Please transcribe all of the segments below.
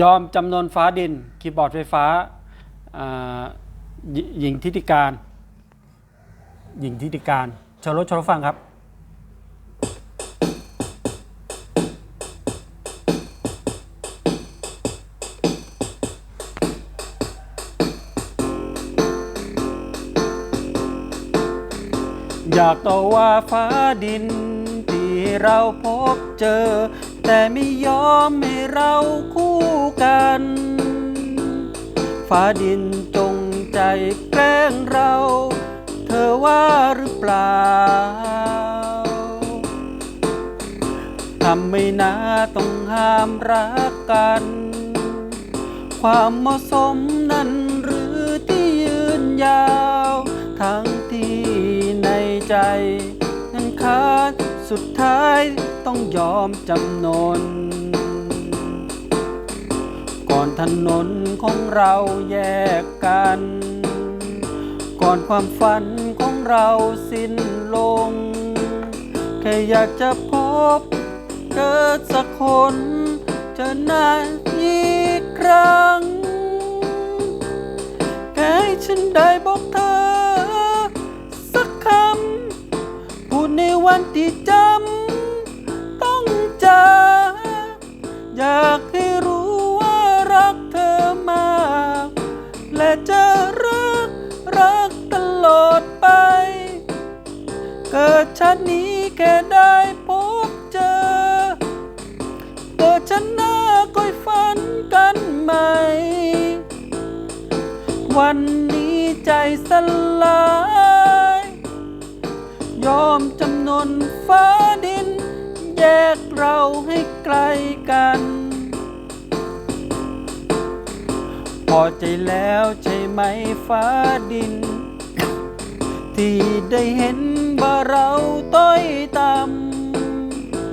ยอมจำนนฟ้าดิน คีย์บอร์ดไฟฟ้าหญิหญิงทิติการ หญิงทิติการเชญรถชญรถฟังครับอยากต่อว่าฟ้าดินที่เราพบเจอ แต่ไม่ยอมให้เราคู่กัน ฟ้าดินจงใจแกล้งเรา เธอว่าหรือเปล่า ทำไม่นาต้องห้ามรักกัน ความเหมาะสมนั้นหรือที่ยืนยาว ทั้งที่ในใจ สุดท้ายต้องยอมจำนน ก่อนถนนของเราแยกกัน ก่อนความฝันของเราสิ้นลง แค่อยากจะพบเกิดสักคนเจะนาอีกครั้งแค่ให้ฉันได้บอกเธอ พูดในวันที่จำต้องจากอยากให้รู้ว่ารักเธอมาก และจะรักรักตลอดไป เกิดชาตินี้แค่ได้พบเจอ เกิดชาติหน้าก็ฝันกันใหม่ วันนี้ใจสลาย ยอมจำนนฟ้าดิน แยกเราให้ไกลกัน พอใจแล้วใช่ไหมฟ้าดิน ที่ได้เห็นว่าเราต้อยต่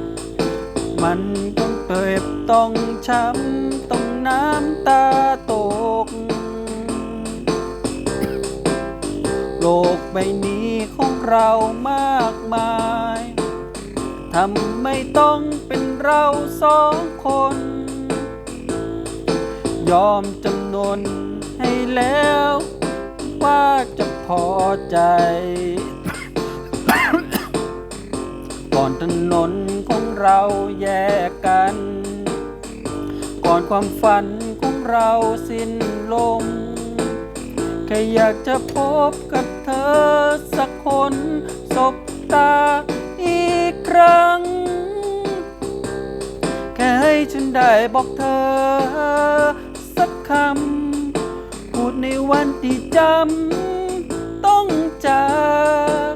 ำมันต้องเกิดต้องช้ำต้องน้ำตาตก โลกใบนี้ เรามากมายทำไม่ต้องเป็นเราสองคน ยอมจำนวนให้แล้ว ว่าจะพอใจ ก่อนถนนของเราแยกกัน ก่อนความฝันของเราสิ้นลมแค่อยากจะพบกับเธอสักคน บตาอีกครั้ง แค่ให้ฉันได้บอกเธอสักคำ พูดในวันที่จำต้องจาก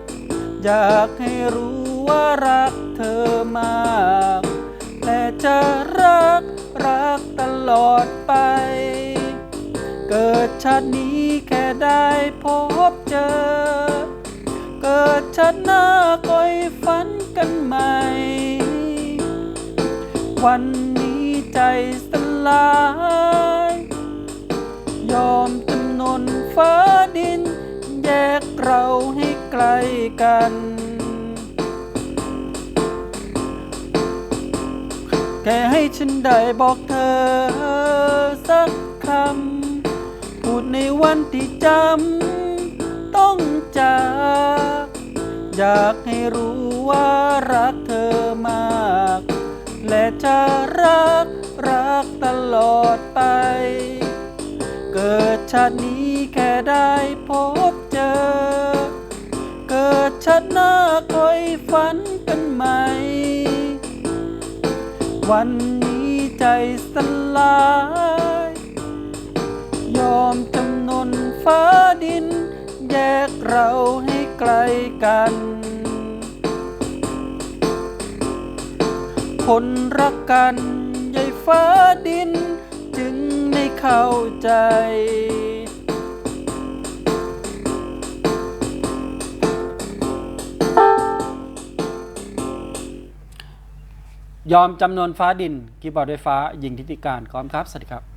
อยากให้รู้ว่ารักเธอมาก และจะรักรักตลอดไป เกิดชาตินี้แค่ได้พบเจอ เกิดชาติหน้าก็ให้ฝันกันใหม่ วันนี้ใจสลาย ยอมจำนนฟ้าดิน แยกเราให้ไกลกันแค่ให้ฉันได้บอกเธอสักคำ พูดในวันที่จำ จากอยากให้รู้ว่ารักเธอมาก และจะรักรักตลอดไป เกิดชาตินี้แค่ได้พบเจอ เกิดชาติหน้าคอยฝันกันใหม่ วันนี้ใจสลาย ยอมจำนนฟ้าดิน แยกเราให้ไกลกัน คนรักกันใหญ่ฟ้าดิน จึงไม่เข้าใจ ยอมจำนวนฟ้าดินคีบอร์ดไฟฟ้ายิงทิติการพร้อมครับ สวัสดีครับ